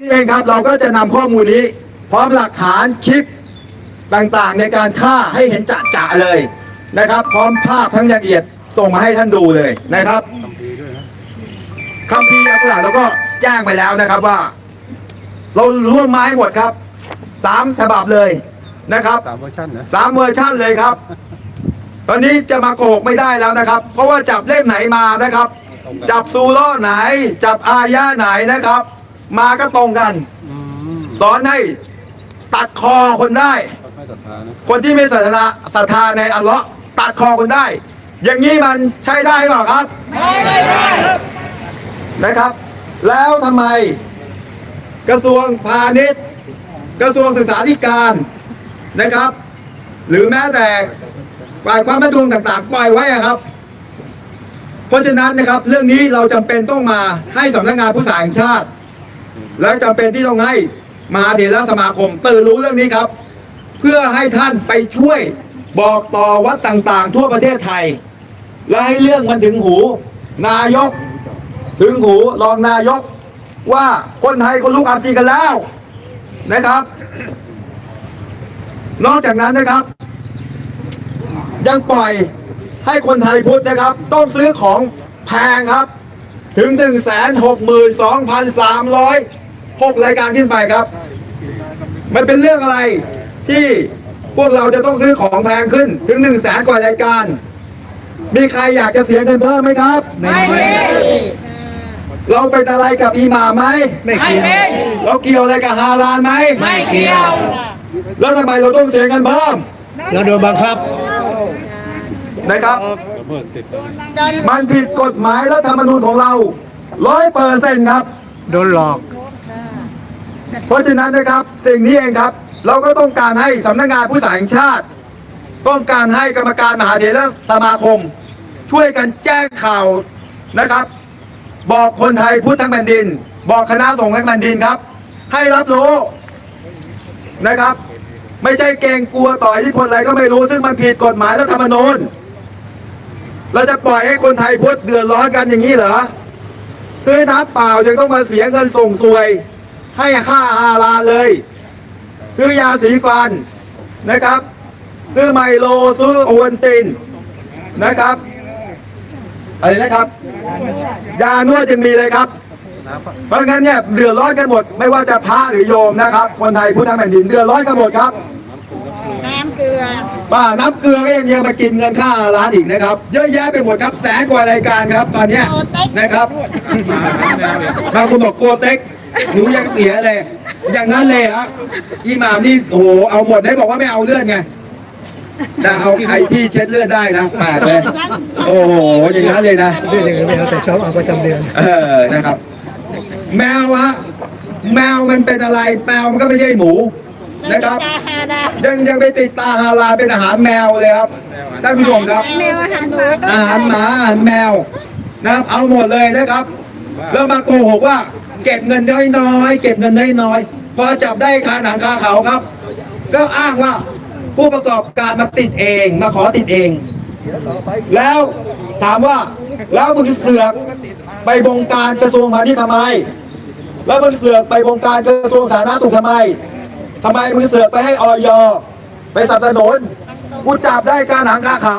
นี่เองครับเราก็จะนำข้อมูลนี้ พร้อมหลักฐานคลิปต่างๆ ในการฆ่าให้เห็นจะจะๆเลยนะครับ พร้อมภาพทั้งละเอียดส่งมาให้ท่านดูเลยนะครับคำพีร์อักษรเราก็แจ้งไปแล้วนะครับว่า เราร่วมไม้หมดครับสามฉบับเลยนะครับสามเวอร์ชันนะสามเวอร์ชันเลยครับ ตอนนี้จะมาโกหกไม่ได้แล้วนะครับ เพราะว่าจับเล่มไหนมานะครับ จับซูล้อไหน จับอายะไหนนะครับ มาก็ตรงกันอืมสอนให้ตัดคอคนได้ค่อยๆศรัทธานะคนที่ไม่ศรัทธาศรัทธาในอัลเลาะห์ตัดคอคนได้ อย่างนี้มันใช้ได้หรือเปล่าครับ ไม่ได้นะครับ แล้วทำไม กระทรวงพาณิชย์ กระทรวงศึกษาธิการนะครับ หรือแม้แต่ฝ่ายความมั่นคงต่างๆ ปล่อยไว้อะครับ เพราะฉะนั้นนะครับ เรื่องนี้เราจำเป็นต้องมาให้สำนักงานผู้สาแห่งชาติ และจำเป็นที่ต้องให้มหาเถรสมาคมตื่นรู้เรื่องนี้ครับ เพื่อให้ท่านไปช่วยบอกต่อวัดต่างๆ ทั่วประเทศไทย และให้เรื่องมันถึงหู นายก ถึงหูรองนายกว่าคนไทยเขารู้ความจริงกันแล้วนะครับ นอกจากนั้นนะครับ ยังปล่อยให้คนไทยพุทธนะครับ ต้องซื้อของแพงครับ ถึง1 6 2 3 0 6รายการขึ้นไปครับ มันเป็นเรื่องอะไรที่พวกเราจะต้องซื้อของแพงขึ้นถึง1 0 0 0 0แสนกว่ารายการ มีใครอยากจะเสียเงินเพิ่มไหมครับ ไม่มีเราเป็นอะไรกับอีหมาไหมไม่เกี่ยวเราเกี่ยวอะไรกับฮาลาลไหมไม่เกี่ยว แล้วทำไมเราต้องเสียเงินเพิ่มเราโดนบังคับนะครับละเมิดสิทธิ์มันผิดกฎหมายรัฐธรรมนูญของเราร้อยเปอร์เซ็นต์ครับ โดนหลอก เพราะฉะนั้นนะครับสิ่งนี้เองครับ เราก็ต้องการให้สำนักงานผู้สาแห่งชาติ ต้องการให้กรรมการมหาเถรสมาคม ช่วยกันแจ้งข่าวนะครับ บอกคนไทยพุทธทั้งแผ่นดิน บอกคณะสงฆ์ทั้งแผ่นดินครับ ให้รับรู้นะครับ ไม่ใช่เกรงกลัวต่ออิทธิพลอะไรก็ไม่รู้ซึ่งมันผิดกฎหมายรัฐธรรมนูญเราจะปล่อยให้คนไทยพุทธเดือดร้อนกันอย่างนี้เหรอซื้อน้ำเปล่ายังต้องมาเสียเงินส่งสวย ให้ค่าฮาลาลเลย ซื้อยาสีฟันนะครับ ซื้อไมโลซื้อโอวัลตินนะครับอะไรนะครับ ยานวดยังมีเลยครับ เพราะงั้นเนี่ยเดือดร้อนกันหมด ไม่ว่าจะพระหรือโยมนะครับ คนไทยพุทธแผ่นดินเดือดร้อนกันหมดครับน้ำเกลือป้าน้ำเกลือก็ยังยังมากินเงินค่าร้านอีกนะครับ เยอะแยะไปหมดครับแสนกว่ารายการครับตอนเนี้ยนะครับบางคนบอกโกเต็ก หนูยังเสียเลย อย่างนั้นเลยครับอิหม่ามนี่โอ้โหเอาหมดได้บอกว่าไม่เอาเลือดไงแต่เอาไอ้ที่เช็ดเลือดได้นะปาดเลย โอ้โหอย่างนั้นเลยนะเรื่องอย่างนี้ไม่เอาแต่ชอบเอาประจำเดือน เออนะครับ แมวฮะแมวมันเป็นอะไร แมวมันก็ไม่ใช่หมูนะครับ ยังยังไปติดตาฮาลาลเป็นอาหารแมวเลยครับท่านผู้ชมครับ แมวอาหารหมาอาหารหมาอาหารแมวนะครับ เอาหมดเลยนะครับ แล้วมาโกหกว่า เก็บเงินน้อยๆเก็บเงินน้อยๆพอจับได้คาหนังคาเขาครับ ก็อ้างว่าผู้ประกอบการมาติดเองมาขอติดเอง แล้วถามว่าแล้วมึงเสือกไปบงการกระทรวงพาณิชย์ทำไม แล้วมึงเสือกไปบงการกระทรวงสาธารณสุขทำไมทำไมมึงเสือกไปให้ออยไปสนับสนุนกูจับได้การหนังคาเขา